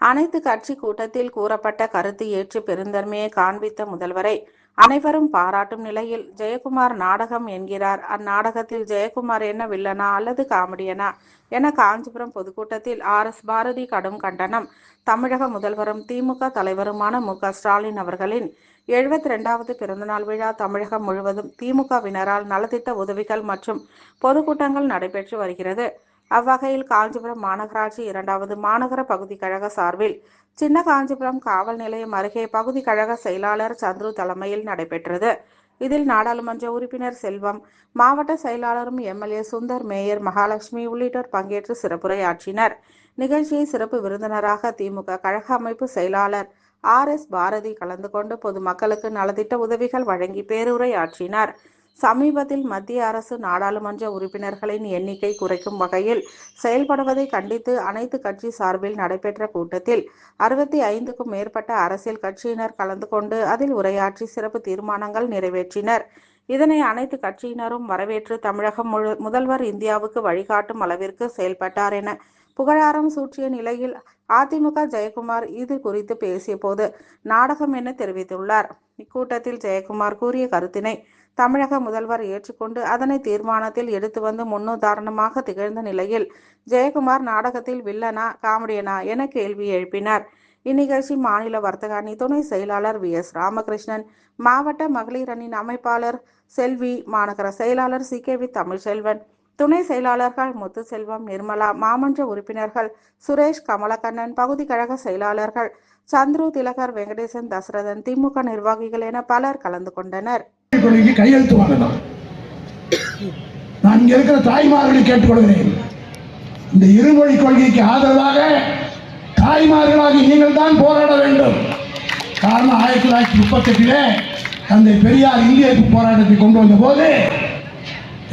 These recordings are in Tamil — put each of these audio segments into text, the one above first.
அனைத்து கட்சி கூட்டத்தில் கூறப்பட்ட கருத்து ஏற்று பெருந்தன்மையை காண்பித்த முதல்வரை அனைவரும் பாராட்டும் நிலையில் ஜெயக்குமார் நாடகம் என்கிறார். அந்நாடகத்தில் ஜெயக்குமார் என்ன வில்லனா அல்லது காமெடியனா என காஞ்சிபுரம் பொதுக்கூட்டத்தில் ஆர். எஸ். பாரதி கடும் கண்டனம். தமிழக முதல்வரும் திமுக தலைவருமான மு. ஸ்டாலின் அவர்களின் எழுபத்தி ரெண்டாவது பிறந்தநாள் விழா தமிழகம் முழுவதும் திமுகவினரால் நலத்திட்ட உதவிகள் மற்றும் பொதுக்கூட்டங்கள் நடைபெற்று வருகிறது. அவ்வகையில் காஞ்சிபுரம் மாநகராட்சி இரண்டாவது மாநகர பகுதி கழக சார்பில் சின்ன காஞ்சிபுரம் காவல் நிலையம் அருகே பகுதி கழக செயலாளர் சந்துரு தலைமையில் நடைபெற்றது. இதில் நாடாளுமன்ற உறுப்பினர் செல்வம் மாவட்ட செயலாளரும் எம்எல்ஏ சுந்தர் மேயர் மகாலட்சுமி உள்ளிட்டோர் பங்கேற்று சிறப்புரையாற்றினர். நிகழ்ச்சியை சிறப்பு விருந்தினராக திமுக கழக அமைப்பு செயலாளர் ஆர் எஸ் பாரதி கலந்து கொண்டு பொதுமக்களுக்கு நலத்திட்ட உதவிகள் வழங்கி பேருரையாற்றினார். சமீபத்தில் மத்திய அரசு நாடாளுமன்ற உறுப்பினர்களின் எண்ணிக்கை குறைக்கும் வகையில் செயல்படுவதை கண்டித்து அனைத்து கட்சி சார்பில் நடைபெற்ற கூட்டத்தில் அறுபத்தி ஐந்துக்கும் மேற்பட்ட அரசியல் கட்சியினர் கலந்து கொண்டு அதில் உரையாற்றி சிறப்பு தீர்மானங்கள் நிறைவேற்றினர். இதனை அனைத்து கட்சியினரும் வரவேற்று தமிழகம் முழு முதல்வர் இந்தியாவுக்கு வழிகாட்டும் அளவிற்கு செயல்பட்டார் என புகழாரம் சூற்றிய நிலையில் அதிமுக ஜெயக்குமார் இது குறித்து பேசிய போது நாடகம் என தெரிவித்துள்ளார். இக்கூட்டத்தில் ஜெயக்குமார் கூறிய கருத்தினை தமிழக முதல்வர் ஏற்றுக்கொண்டு அதனை தீர்மானத்தில் எடுத்து வந்து முன்னுதாரணமாக திகழ்ந்த நிலையில் ஜெயக்குமார் நாடகத்தில் வில்லனா காமெடியனா என கேள்வி எழுப்பினார். இந்நிகழ்ச்சி மாநில வர்த்தக அணி துணை செயலாளர் வி. எஸ். ராமகிருஷ்ணன் மாவட்ட மகளிர் அணியின் அமைப்பாளர் செல்வி மாநகர செயலாளர் சி. கே. வி. தமிழ்செல்வன் துணை செயலாளர்கள் முத்துசெல்வம் நிர்மலா மாமன்ற உறுப்பினர்கள் சுரேஷ் கமலக்கண்ணன் பகுதி கழக செயலாளர்கள் சந்துரு திலகர் வெங்கடேசன் தசரதன் திமுக நிர்வாகிகள் என பலர் கலந்து கொண்டனர். கொள்கைக்கு கையெழுத்து வாங்கலாம் நான் இங்க இருக்கிற தாய்மார்களை கேட்டுக்கொள்கிறேன். இந்த இருமொழி கொள்கைக்கு ஆதரவாக தாய்மார்களாகி நீங்கள் தான் போராட வேண்டும். காரணம் ஆயிரத்தி தொள்ளாயிரத்தி முப்பத்தெட்டிலே தந்தை பெரியார் இந்திய போராட்டத்தை கொண்டு வந்த போது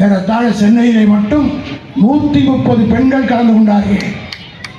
ஏறத்தாழ சென்னையிலே மட்டும் நூற்றி முப்பது பெண்கள் கலந்து கொண்டார்கள்.